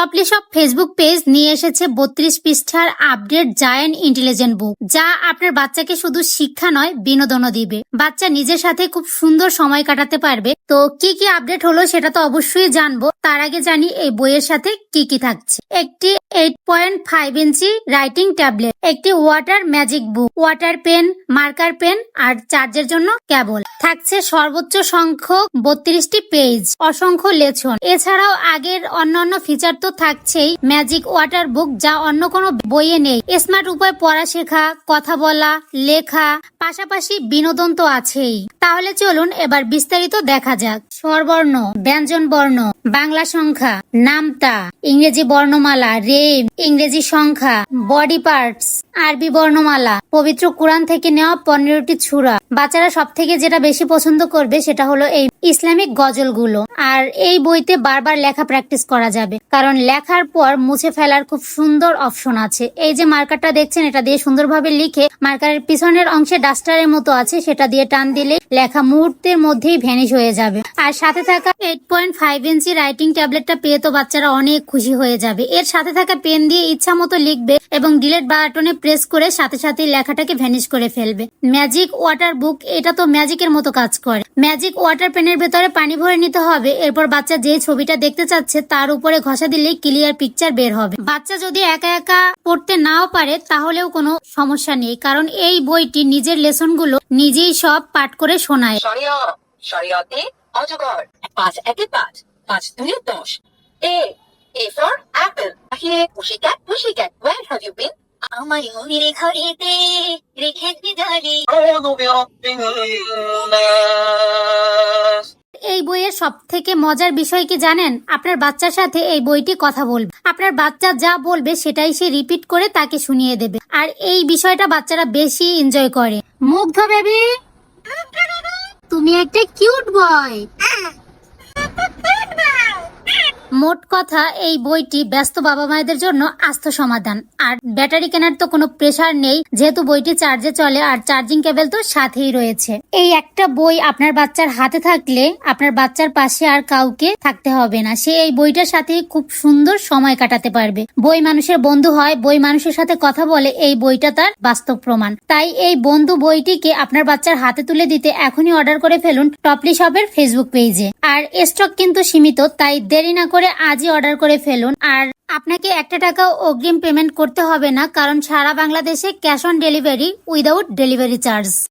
Topley of Facebook page নিয়ে এসেছে বত্রিশ পৃষ্ঠার আপডেট জায়ান্ট ইন্টেলিজেন্ট বুক যা আপনার বাচ্চাকে শুধু শিক্ষা নয়, বিনোদনও দিবে। বাচ্চা নিজের সাথে খুব সুন্দর সময় কাটাতে পারবে। তো কি কি আপডেট হলো সেটা তো অবশ্যই জানব। তার আগে জানি এই বইয়ের সাথে কি কি থাকছে। একটি eight point five inch writing tablet একটি water magic book, water pen, marker pen আর চার্জের জন্য কেবল। থাকছে সর্বোচ্চ সংখ্যক বত্রিশটি পেজ, অসংখ্য লেখন এছাড়াও আগের অন্যান্য ফিচার তো থাকছেই ম্যাজিক ওয়াটার বুক যা অন্য কোনো বইয়ে নেই। স্মার্ট উপায় পড়া শেখা, কথা বলা, লেখা, পাশাপাশি বিনোদন তো আছেই। তাহলে চলুন এবার বিস্তারিত দেখা যাক। স্বরবর্ণ, ব্যঞ্জন বর্ণ, বাংলা সংখ্যা, নামতা, ইংরেজি বর্ণমালা, রেম, ইংরেজি সংখ্যা, বডি পার্টস আরবি বর্ণমালা, পবিত্র কোরআন থেকে নেওয়া পনেরোটি ছুরা। বাচ্চারা সব থেকে যেটা বেশি পছন্দ করবে সেটা হলো এই ইসলামিক গজলগুলো। আর এই বইতে বারবার লেখা প্র্যাকটিস করা যাবে। কারণ লেখার পর মুছে ফেলার খুব সুন্দর অপশন আছে। এই যে মার্কারটা দেখছেন, এটা দিয়ে সুন্দরভাবে লিখে মার্কারের পিছনের অংশে ডাস্টারের মতো আছে, সেটা দিয়ে টান দিলে লেখা মুহূর্তের মধ্যেই ভ্যানিশ হয়ে যাবে। আর সাথে থাকা eight point five inch writing ট্যাবলেটটা পেয়ে তো বাচ্চারা অনেক খুশি হয়ে যাবে। এর সাথে থাকা পেন দিয়ে ইচ্ছা মতো লিখবে এবং ডিলেট বাটনে প্রেস করে সাথে সাথে লেখাটাকে ভ্যানিশ করে ফেলবে। ম্যাজিক ওয়াটার বুক এটা তো ম্যাজিকের মতো কাজ করে। ম্যাজিক ওয়াটার পেনের ভেতরে পানি ভরে নিতে হবে, এরপর বাচ্চা যে ছবিটা দেখতে চাচ্ছে, তার উপরে ঘষা দিলেই ক্লিয়ার পিকচার বের হবে। বাচ্চা যদি একা একা পড়তে নাও পারে, তাহলেও কোনো সমস্যা নেই, কারণ এই বইটি নিজের লেসনগুলো নিজেই সব পাঠ করে শোনায়। শরিয়া শরিয়াতে অজগর। দশ। A for apple pussycat where have you been? আমার ঘরেতে রেখেছি এই বইয়ের সব থেকে মজার বিষয় কি জানেন? আপনার বাচ্চার সাথে এই বইটি কথা বলবে। আপনার বাচ্চা যা বলবে সেটাই সে রিপিট করে তাকে শুনিয়ে দেবে। আর এই বিষয়টা বাচ্চারা বেশি এনজয় করে। মুগ্ধ বেবি! তুমি একটা কিউট বয় মোট কথা, এই বইটি ব্যস্ত বাবা মায়েদের জন্য আস্ত সমাধান। আর ব্যাটারি কেনার তো কোনো প্রেসার নেই, যেহেতু বইটি চার্জে চলে আর চার্জিং কেবল তো সাথেই রয়েছে। এই একটা বই আপনার বাচ্চার হাতে থাকলে আপনার বাচ্চার পাশে আর কাউকে থাকতে হবে না। সে এই বইটার সাথে খুব সুন্দর সময় কাটাতে পারবে। বই মানুষের বন্ধু হয়, বই মানুষের সাথে কথা বলে, এই বইটা তার বাস্তব প্রমাণ। তাই এই বন্ধু বইটিকে আপনার বাচ্চার হাতে তুলে দিতে এখনই অর্ডার করে ফেলুন টপলি শপের ফেসবুক পেজে। আর স্টক কিন্তু সীমিত, তাই দেরি না করে আজই অর্ডার করে ফেলুন। আর আপনাকে একটা টাকাও অগ্রিম পেমেন্ট করতে হবে না, কারণ সারা বাংলাদেশে cash on delivery without delivery charge